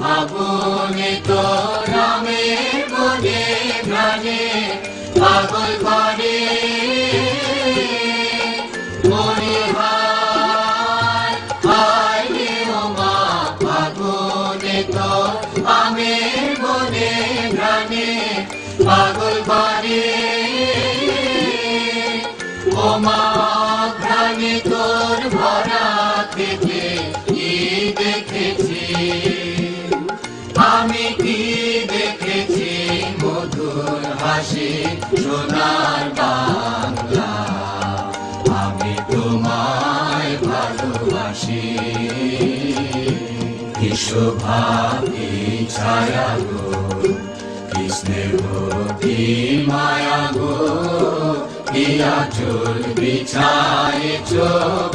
ফাগুনে তো রামের মনে প্রাণে পাগল করে। আমের মনে প্রাণে পাগল করে। ওমা ঘ্রাণে তোর কি শোভা ছায়া গো কি স্নেহ মায়া গো কি আচল বিছায়েছ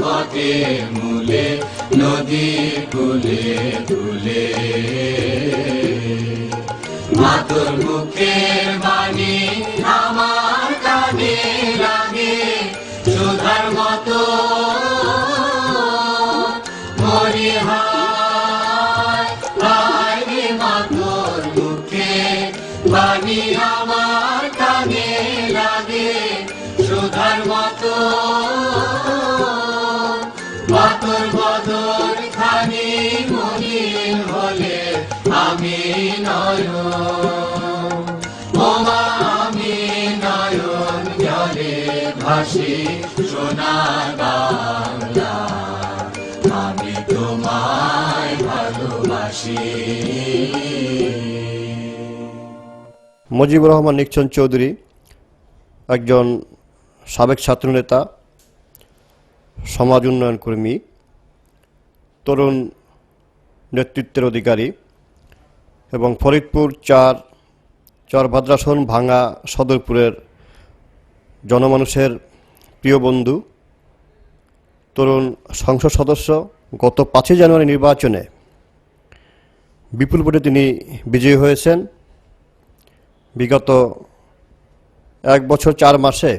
বটে মূলে, নদী কুলে কুলে মাতর মুখের বাণী বাণী আমার কানে লাগে সুধার মতো। মাতর বদর খানি মলিন হলে আমি নয়ন। ওমা আমি নয়ন জলে ভাসি। মুজিবুর রহমান নিকচন চৌধুরী, একজন সাবেক ছাত্রনেতা, সমাজ উন্নয়ন কর্মী, তরুণ নেতৃত্বের অধিকারী এবং ফরিদপুর চার চরভাদ্রাসন ভাঙা সদরপুরের জনমানুষের প্রিয় বন্ধু, তরুণ সংসদ সদস্য, গত পাঁচই জানুয়ারি নির্বাচনে বিপুল ভোটে তিনি বিজয়ী হয়েছেন। বিগত এক বছর চার মাসে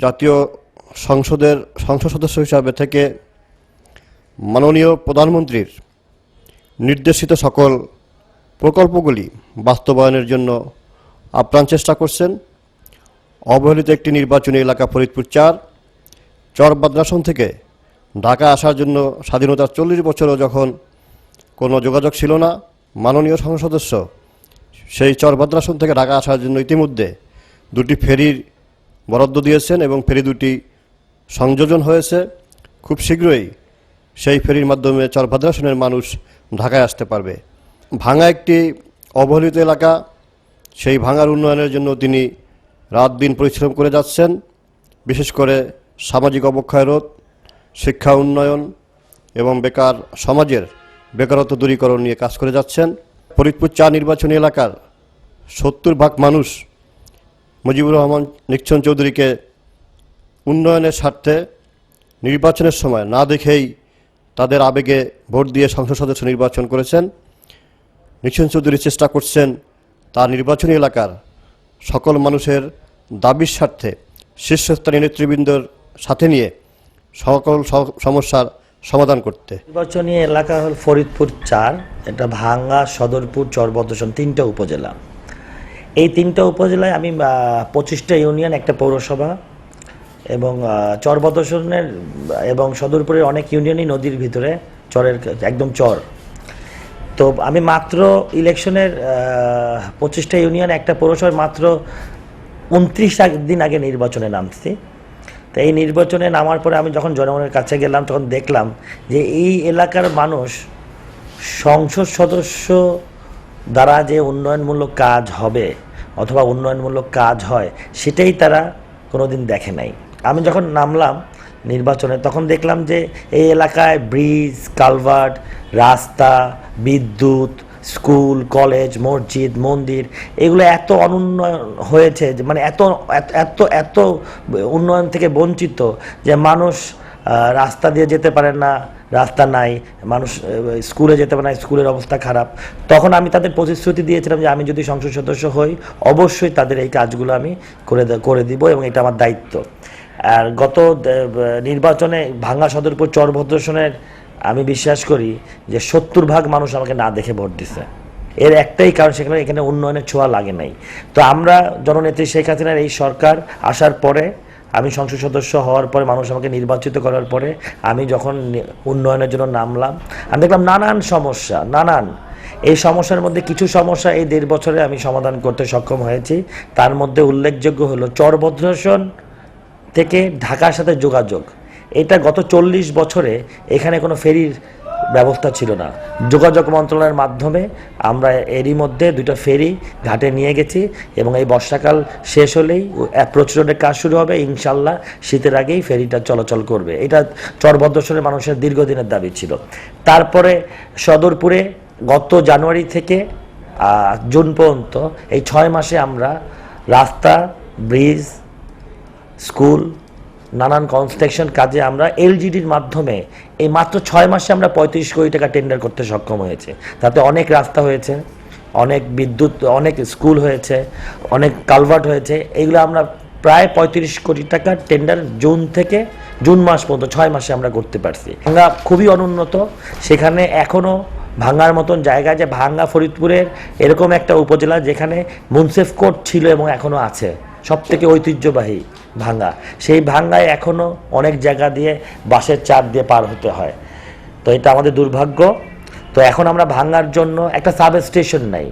জাতীয় সংসদের সংসদ সদস্য হিসাবে থেকে মাননীয় প্রধানমন্ত্রীর নির্দেশিত সকল প্রকল্পগুলি বাস্তবায়নের জন্য আপ্রাণ চেষ্টা করছেন। অবহেলিত একটি নির্বাচনী এলাকা ফরিদপুর চার চর বাদ্রাসন থেকে ঢাকা আসার জন্য স্বাধীনতার চল্লিশ বছরও যখন কোনো যোগাযোগ ছিল না, মাননীয় সংসদ সদস্য সেই চরভদ্রাসন থেকে ঢাকা আসার জন্য ইতিমধ্যে দুটি ফেরির বরাদ্দ দিয়েছেন এবং ফেরি দুটি সংযোজন হয়েছে। খুব শীঘ্রই সেই ফেরির মাধ্যমে চরভদ্রাসনের মানুষ ঢাকায় আসতে পারবে। ভাঙা একটি অবহেলিত এলাকা, সেই ভাঙার উন্নয়নের জন্য তিনি রাত দিন পরিশ্রম করে যাচ্ছেন। বিশেষ করে সামাজিক অবক্ষয় রোধ, শিক্ষা উন্নয়ন এবং বেকার সমাজের বেকারত্ব দূরীকরণ নিয়ে কাজ করে যাচ্ছেন। ফরিদপুর চা নির্বাচনী এলাকার সত্তর ভাগ মানুষ মুজিবুর রহমান নিকচন চৌধুরীকে উন্নয়নের স্বার্থে নির্বাচনের সময় না দেখেই তাদের আবেগে ভোট দিয়ে সংসদ সদস্য নির্বাচন করেছেন। নিকচন চৌধুরী চেষ্টা করছেন তার নির্বাচনী এলাকার সকল মানুষের দাবির স্বার্থে শীর্ষস্থানীয় নেতৃবৃন্দর সাথে নিয়ে সকল সমস্যার সমাধান করতে। নির্বাচনী এলাকা হল ফরিদপুর চার। এটা ভাঙ্গা সদরপুর চরবদ্দশন তিনটা উপজেলা। এই তিনটা উপজেলায় আমি পঁচিশটা ইউনিয়ন, একটা পৌরসভা এবং চরবদ্দশনের এবং সদরপুরের অনেক ইউনিয়নই নদীর ভিতরে চরের একদম চর। তো আমি মাত্র ইলেকশনের পঁচিশটা ইউনিয়ন, একটা পৌরসভায় মাত্র উনত্রিশ দিন আগে নির্বাচনে নামছি। তো এই নির্বাচনে নামার পরে আমি যখন জনগণের কাছে গেলাম, তখন দেখলাম যে এই এলাকার মানুষ সংসদ সদস্য দ্বারা যে উন্নয়নমূলক কাজ হবে অথবা উন্নয়নমূলক কাজ হয়, সেটাই তারা কোনোদিন দেখে নাই। আমি যখন নামলাম নির্বাচনে, তখন দেখলাম যে এই এলাকায় ব্রিজ, কালভার্ট, রাস্তা, বিদ্যুৎ, স্কুল, কলেজ, মসজিদ, মন্দির, এগুলো এত অনুন্নয়ন হয়েছে যে মানে এত, এত- এত উন্নয়ন থেকে বঞ্চিত যে মানুষ রাস্তা দিয়ে যেতে পারেন না, রাস্তা নাই, মানুষ স্কুলে যেতে পারে না, স্কুলের অবস্থা খারাপ। তখন আমি তাদের প্রতিশ্রুতি দিয়েছিলাম যে আমি যদি সংসদ সদস্য হই, অবশ্যই তাদের এই কাজগুলো আমি করে করে দিব এবং এটা আমার দায়িত্ব। আর গত নির্বাচনে ভাঙ্গা সদরপুর চর ভদ্রসনের আমি বিশ্বাস করি যে সত্তর ভাগ মানুষ আমাকে না দেখে ভোট দিছে। এর একটাই কারণ সেখানে, এখানে উন্নয়নের ছোঁয়া লাগে নাই। তো আমরা জননেত্রী শেখ হাসিনার এই সরকার আসার পরে আমি সংসদ সদস্য হওয়ার পরে মানুষ আমাকে নির্বাচিত করার পরে আমি যখন উন্নয়নের জন্য নামলাম, আমি দেখলাম নানান সমস্যা, নানান। এই সমস্যার মধ্যে কিছু সমস্যা এই দেড় বছরে আমি সমাধান করতে সক্ষম হয়েছি। তার মধ্যে উল্লেখযোগ্য হলো চরভদ্রাসন থেকে ঢাকার সাথে যোগাযোগ। এটা গত চল্লিশ বছরে এখানে কোনো ফেরির ব্যবস্থা ছিল না। যোগাযোগ মন্ত্রণালয়ের মাধ্যমে আমরা এরই মধ্যে দুটো ফেরি ঘাটে নিয়ে গেছি এবং এই বর্ষাকাল শেষ হলেই অ্যাপ্রোচ রোডের কাজ শুরু হবে। ইনশাল্লাহ শীতের আগেই ফেরিটা চলাচল করবে। এটা চরভদ্রেশ্বরের মানুষের দীর্ঘদিনের দাবি ছিল। তারপরে সদরপুরে গত জানুয়ারি থেকে জুন পর্যন্ত এই ছয় মাসে আমরা রাস্তা, ব্রিজ, স্কুল নানান কনস্ট্রাকশন কাজে আমরা এলজিডির মাধ্যমে এই মাত্র ছয় মাসে আমরা পঁয়ত্রিশ কোটি টাকা টেন্ডার করতে সক্ষম হয়েছে। তাতে অনেক রাস্তা হয়েছে, অনেক বিদ্যুৎ, অনেক স্কুল হয়েছে, অনেক কালভার্ট হয়েছে, এগুলো আমরা প্রায় পঁয়ত্রিশ কোটি টাকা টেন্ডার জুন থেকে জুন মাস পর্যন্ত, ছয় মাসে আমরা করতে পারছি। আমরা খুবই অনুন্নত, সেখানে এখনও ভাঙ্গার মতন জায়গা যে ভাঙ্গা ফরিদপুরের এরকম একটা উপজেলা যেখানে মুন্সেফ কোর্ট ছিল এবং এখনও আছে সব থেকে ঐতিহ্যবাহী। ভাঙ্গা। সেই ভাঙ্গায় এখনও অনেক জায়গা দিয়ে বাসের চার দিয়ে পার হতে হয়। তো এটা আমাদের দুর্ভাগ্য। তো এখন আমরা ভাঙ্গার জন্য একটা সাব স্টেশন নাই।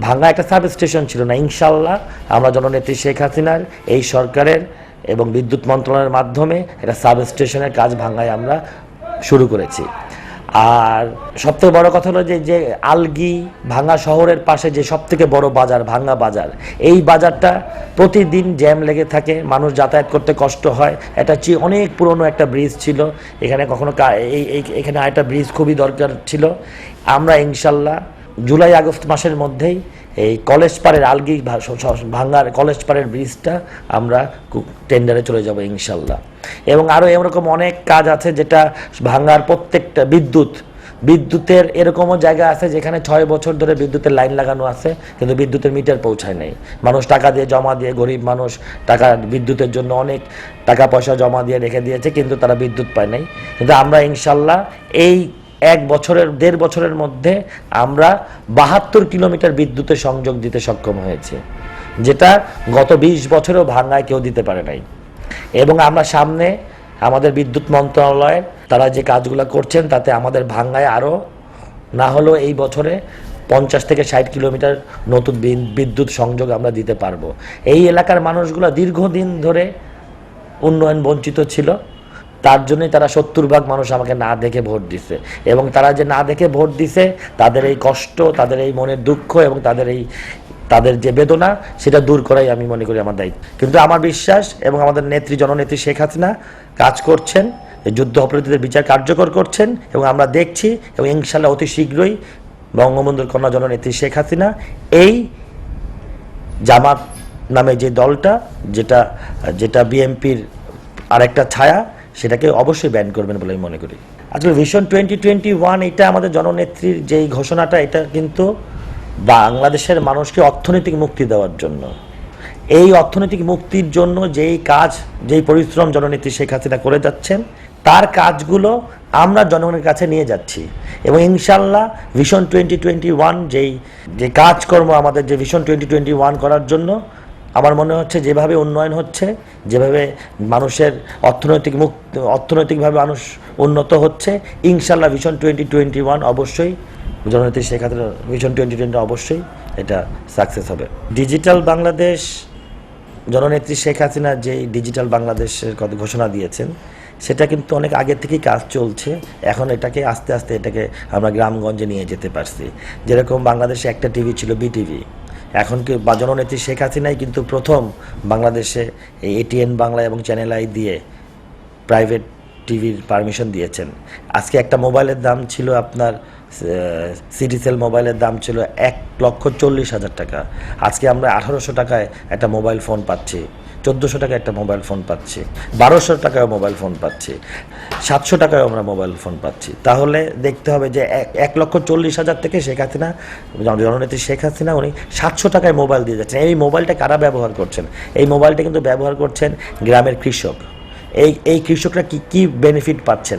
ভাঙ্গা একটা সাব স্টেশন ছিল না, ইনশাল্লাহ। আমরা জননেত্রী শেখ হাসিনার, এই সরকারের এবং বিদ্যুৎ মন্ত্রণালয়ের মাধ্যমে একটা সাব স্টেশনের কাজ ভাঙ্গায় আমরা শুরু করেছি। আর সবথেকে বড় কথা হলো যে যে আলগি ভাঙ্গা শহরের পাশে যে সবথেকে বড় বাজার, ভাঙ্গা বাজার, এই বাজারটা প্রতিদিন জ্যাম লেগে থাকে, মানুষ যাতায়াত করতে কষ্ট হয়। এটা চেয়ে অনেক পুরনো একটা ব্রিজ ছিল। এখানে কখনো এই- এখানে একটা ব্রিজ খুবই দরকার ছিল। আমরা ইনশাল্লাহ জুলাই আগস্ট মাসের মধ্যেই এই কলেজ পাড়ের আলগি ভাঙ্গার কলেজ পাড়ের ব্রিজটা আমরা টেন্ডারে চলে যাব ইনশাল্লাহ। এবং আরও এরকম অনেক কাজ আছে যেটা ভাঙ্গার প্রত্যেকটা বিদ্যুৎ, বিদ্যুতের এরকমও জায়গা আছে যেখানে ছয় বছর ধরে বিদ্যুতের লাইন লাগানো আছে, কিন্তু বিদ্যুতের মিটার পৌঁছায় নাই। মানুষ টাকা দিয়ে জমা দিয়ে, গরিব মানুষ টাকা বিদ্যুতের জন্য অনেক টাকা পয়সা জমা দিয়ে রেখে দিয়েছে, কিন্তু তারা বিদ্যুৎ পায় নাই। কিন্তু আমরা ইনশাল্লাহ এই এক বছরের, দেড় বছরের মধ্যে আমরা বাহাত্তর কিলোমিটার বিদ্যুতের সংযোগ দিতে সক্ষম হয়েছে, যেটা গত বিশ বছরেও ভাঙ্গায় কেউ দিতে পারে নাই। এবং আমরা সামনে আমাদের বিদ্যুৎ মন্ত্রণালয়ের, তারা যে কাজগুলো করছেন তাতে আমাদের ভাঙ্গায় আরও না হলেও এই বছরে পঞ্চাশ থেকে ষাট কিলোমিটার নতুন বিদ্যুৎ সংযোগ আমরা দিতে পারব। এই এলাকার মানুষগুলো দীর্ঘদিন ধরে উন্নয়ন বঞ্চিত ছিল। তার জন্যই তারা সত্তর ভাগ মানুষ আমাকে না দেখে ভোট দিছে। এবং তারা যে না দেখে ভোট দিছে, তাদের এই কষ্ট, তাদের এই মনের দুঃখ এবং তাদের এই, তাদের যে বেদনা, সেটা দূর করাই আমি মনে করি আমার দায়িত্ব। কিন্তু আমার বিশ্বাস এবং আমাদের নেত্রী, জননেত্রী শেখ হাসিনা কাজ করছেন, যুদ্ধ অপরাধীদের বিচার কার্যকর করছেন এবং আমরা দেখছি এবং ইনশাল্লাহ অতি শীঘ্রই বঙ্গবন্ধুর কন্যা জননেত্রী শেখ হাসিনা এই জামাত নামে যে দলটা, যেটা যেটা বিএনপির আরেকটা ছায়া সেটাকে অবশ্যই ব্যান করবেন বলে আমি মনে করি। আসলে ভিশন টোয়েন্টি টোয়েন্টি ওয়ান এটা আমাদের জননেত্রীর যেই ঘোষণাটা, এটা কিন্তু বাংলাদেশের মানুষকে অর্থনৈতিক মুক্তি দেওয়ার জন্য। এই অর্থনৈতিক মুক্তির জন্য যেই কাজ, যেই পরিশ্রম জননেত্রী শেখ হাসিনা করে যাচ্ছেন, তার কাজগুলো আমরা জনগণের কাছে নিয়ে যাচ্ছি। এবং ইনশাল্লাহ ভিশন টোয়েন্টি টোয়েন্টি ওয়ান যেই, যে কাজকর্ম আমাদের যে ভিশন টোয়েন্টি টোয়েন্টি ওয়ান করার জন্য আমার মনে হচ্ছে যেভাবে উন্নয়ন হচ্ছে, যেভাবে মানুষের অর্থনৈতিক মুক্ত, অর্থনৈতিকভাবে মানুষ উন্নত হচ্ছে ইনশাল্লাহ ভিশন টোয়েন্টি টোয়েন্টি ওয়ান অবশ্যই, জননেত্রী শেখ ভিশন টোয়েন্টি টোয়েন্টি অবশ্যই এটা সাকসেস হবে। ডিজিটাল বাংলাদেশ জননেত্রী শেখ হাসিনা যে ডিজিটাল বাংলাদেশের কথা ঘোষণা দিয়েছেন, সেটা কিন্তু অনেক আগে থেকেই কাজ চলছে, এখন এটাকে আস্তে আস্তে এটাকে আমরা গ্রামগঞ্জে নিয়ে যেতে পারছি। যেরকম বাংলাদেশে একটা টিভি ছিল বিটিভি এখন কি জননেত্রী শেখ হাসিনাই কিন্তু প্রথম বাংলাদেশে এই এটিএন বাংলা এবং চ্যানেল আই দিয়ে প্রাইভেট টিভির পারমিশন দিয়েছেন। আজকে একটা মোবাইলের দাম ছিল আপনার সিডিসেল মোবাইলের দাম ছিল এক লক্ষ চল্লিশ হাজার টাকা। আজকে আমরা আঠারোশো টাকায় একটা মোবাইল ফোন পাচ্ছি। চোদ্দোশো টাকা একটা মোবাইল ফোন পাচ্ছে, বারোশো টাকায় মোবাইল ফোন পাচ্ছে, সাতশো টাকায় আমরা মোবাইল ফোন পাচ্ছি। তাহলে দেখতে হবে যে এক লক্ষ চল্লিশ হাজার থেকে শেখ হাসিনা জননেত্রী শেখ হাসিনা, উনি সাতশো টাকায় মোবাইল দিয়ে যাচ্ছেন। এই মোবাইলটা কারা ব্যবহার করছেন? এই মোবাইলটা কিন্তু ব্যবহার করছেন গ্রামের কৃষক। এই এই কৃষকরা কি কি বেনিফিট পাচ্ছেন?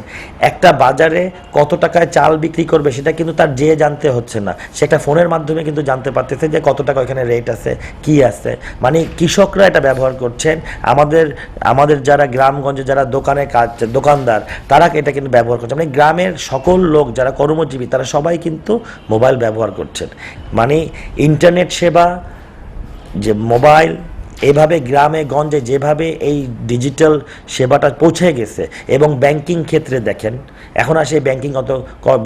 একটা বাজারে কত টাকায় চাল বিক্রি করবে সেটা কিন্তু তার যে জানতে হচ্ছে না। সেটা ফোনের মাধ্যমে কিন্তু জানতে পারতেছে যে কত টাকা এখানে রেট আছে, কি আছে। মানে কৃষকরা এটা ব্যবহার করছেন। আমাদের আমাদের যারা গ্রামগঞ্জে যারা দোকানে কাজ, দোকানদার, তারা এটা কিন্তু ব্যবহার করছে মানে গ্রামের সকল লোক যারা কর্মজীবী, তারা সবাই কিন্তু মোবাইল ব্যবহার করছেন। মানে ইন্টারনেট সেবা, যে মোবাইল এভাবে গ্রামে, গঞ্জে যেভাবে এই ডিজিটাল সেবাটা পৌঁছে গেছে এবং ব্যাংকিং ক্ষেত্রে দেখেন, এখন আর সেই ব্যাংকিং অত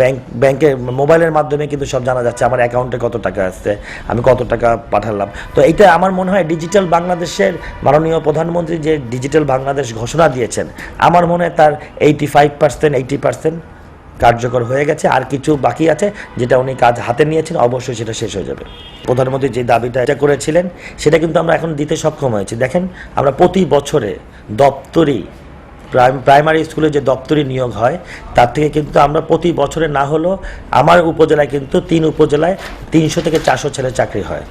ব্যাংক ব্যাংকে মোবাইলের মাধ্যমে কিন্তু সব জানা যাচ্ছে আমার অ্যাকাউন্টে কত টাকা আসছে আমি কত টাকা পাঠালাম। তো এটা আমার মনে হয় ডিজিটাল বাংলাদেশের মাননীয় প্রধানমন্ত্রী যে ডিজিটাল বাংলাদেশ ঘোষণা দিয়েছেন, আমার মনে হয় তার eighty five percent eighty percent কার্যকর হয়ে গেছে, আর কিছু বাকি আছে যেটা উনি কাজ হাতে নিয়েছেন, অবশ্যই সেটা শেষ হয়ে যাবে। প্রধানমন্ত্রী যে দাবিটা এটা করেছিলেন, সেটা কিন্তু আমরা এখন দিতে সক্ষম হয়েছি। দেখেন, আমরা প্রতি বছরে দপ্তরি, প্রাইম- প্রাইমারি স্কুলে যে দপ্তরি নিয়োগ হয়, তার থেকে কিন্তু আমরা প্রতি বছরে না হলেও আমার উপজেলায় কিন্তু তিন উপজেলায় তিনশো থেকে চারশো ছেলে চাকরি হয়।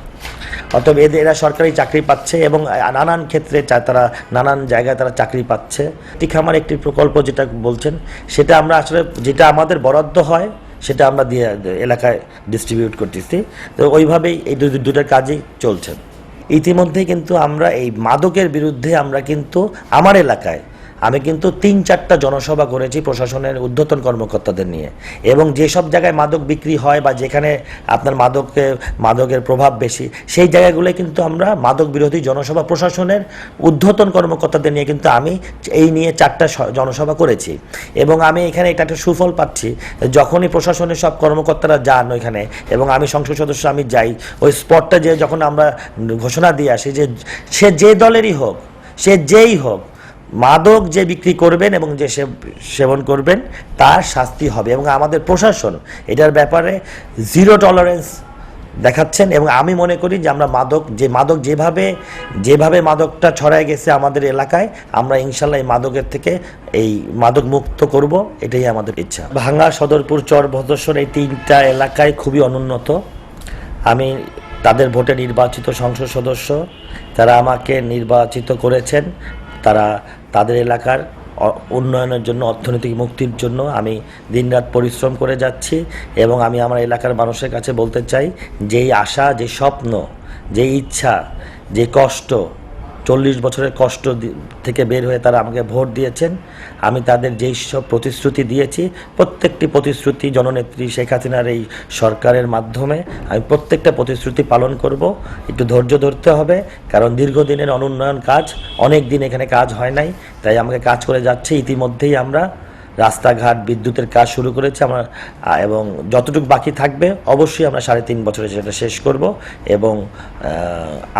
অতএব এদের এরা সরকারি চাকরি পাচ্ছে এবং নানান ক্ষেত্রে তারা নানান জায়গায় তারা চাকরি পাচ্ছে। ঠিক আমার একটি প্রকল্প যেটা বলছেন, সেটা আমরা আসলে যেটা আমাদের বরাদ্দ হয়, সেটা আমরা দিয়ে, এলাকায় ডিস্ট্রিবিউট করতেছি। তো ওইভাবেই এই দুটার কাজই চলছে। ইতিমধ্যে কিন্তু আমরা এই মাদকের বিরুদ্ধে আমরা কিন্তু আমার এলাকায় আমি কিন্তু তিন চারটা জনসভা করেছি প্রশাসনের ঊর্ধ্বতন কর্মকর্তাদের নিয়ে। এবং যেসব জায়গায় মাদক বিক্রি হয় বা যেখানে আপনার মাদককে, মাদকের প্রভাব বেশি, সেই জায়গাগুলোয় কিন্তু আমরা মাদক বিরোধী জনসভা প্রশাসনের ঊর্ধ্বতন কর্মকর্তাদের নিয়ে কিন্তু আমি এই নিয়ে চারটা জনসভা করেছি। এবং আমি এখানে এটা একটা সুফল পাচ্ছি, যখনই প্রশাসনের সব কর্মকর্তারা যান ওইখানে, এবং আমি সংসদ সদস্য আমি যাই, ওই স্পটটা যে যখন আমরা ঘোষণা দিয়ে আসি যে, সে যে দলেরই হোক, সে যেই হোক মাদক যে বিক্রি করবেন এবং যে সেবন করবেন, তার শাস্তি হবে। এবং আমাদের প্রশাসন এটার ব্যাপারে জিরো টলারেন্স দেখাচ্ছেন এবং আমি মনে করি যে আমরা মাদক যে মাদক যেভাবে যেভাবে মাদকটা ছড়ায় গেছে আমাদের এলাকায়, আমরা ইনশাল্লাহ এই মাদকের থেকে এই মাদক মুক্ত করব, এটাই আমাদের ইচ্ছা। ভাঙ্গা সদরপুর চর ভদ্রেশ্বর এই তিনটা এলাকায় খুবই অনুন্নত। আমি তাদের ভোটে নির্বাচিত সংসদ সদস্য, তারা আমাকে নির্বাচিত করেছেন, তারা তাদের এলাকার উন্নয়নের জন্য, অর্থনৈতিক মুক্তির জন্য আমি দিনরাত পরিশ্রম করে যাচ্ছি এবং আমি আমার এলাকার মানুষের কাছে বলতে চাই, যেই আশা, যে স্বপ্ন, যে ইচ্ছা, যে কষ্ট চল্লিশ বছরের কষ্ট থেকে বের হয়ে তারা আমাকে ভোট দিয়েছেন। আমি তাদের যেই সব প্রতিশ্রুতি দিয়েছি, প্রত্যেকটি প্রতিশ্রুতি জননেত্রী শেখ হাসিনার এই সরকারের মাধ্যমে আমি প্রত্যেকটা প্রতিশ্রুতি পালন করব। একটু ধৈর্য ধরতে হবে, কারণ দীর্ঘদিনের অনুন্নয়ন কাজ, অনেক দিন এখানে কাজ হয় নাই, তাই আমাকে কাজ করে যাচ্ছে। ইতিমধ্যেই আমরা রাস্তাঘাট, বিদ্যুতের কাজ শুরু করেছে আমরা এবং যতটুকু বাকি থাকবে, অবশ্যই আমরা সাড়ে তিন বছরে সেটা শেষ করব এবং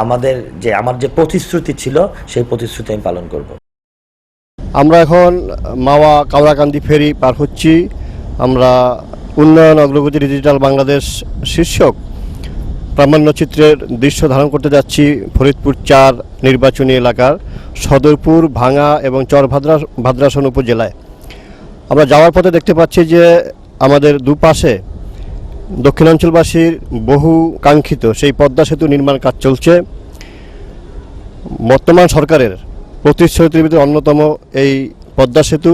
আমাদের যে, আমার যে প্রতিশ্রুতি ছিল, সেই প্রতিশ্রুতি আমি পালন করব। আমরা এখন মাওয়া কাওড়াকান্দি ফেরি পার হচ্ছি। আমরা উন্নয়ন অগ্রগতি ডিজিটাল বাংলাদেশ শীর্ষক প্রামাণ্যচিত্রের দৃশ্য ধারণ করতে যাচ্ছি ফরিদপুর চার নির্বাচনী এলাকার সদরপুর ভাঙা এবং চর ভাদ্রা ভাদ্রাসন উপজেলায়। আমরা যাওয়ার পথে দেখতে পাচ্ছি যে আমাদের দুপাশে দক্ষিণাঞ্চলবাসীর বহু কাঙ্ক্ষিত সেই পদ্মা সেতু নির্মাণ কাজ চলছে। বর্তমান সরকারের প্রতিশ্রুতির ভিতরে অন্যতম এই পদ্মা সেতু।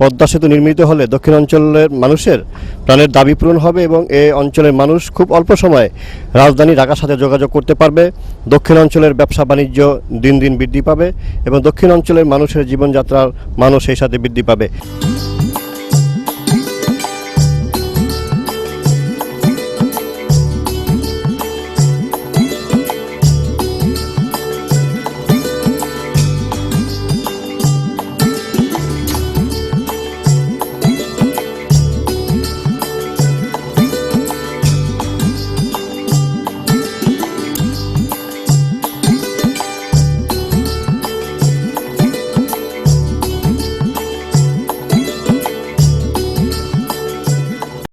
পদ্মা সেতু নির্মিত হলে দক্ষিণাঞ্চলের মানুষের প্রাণের দাবি পূরণ হবে এবং এ অঞ্চলের মানুষ খুব অল্প সময়ে রাজধানী ঢাকার সাথে যোগাযোগ করতে পারবে। দক্ষিণাঞ্চলের ব্যবসা বাণিজ্য দিন দিন বৃদ্ধি পাবে এবং দক্ষিণাঞ্চলের মানুষের জীবনযাত্রার মানুষ সেই সাথে বৃদ্ধি পাবে।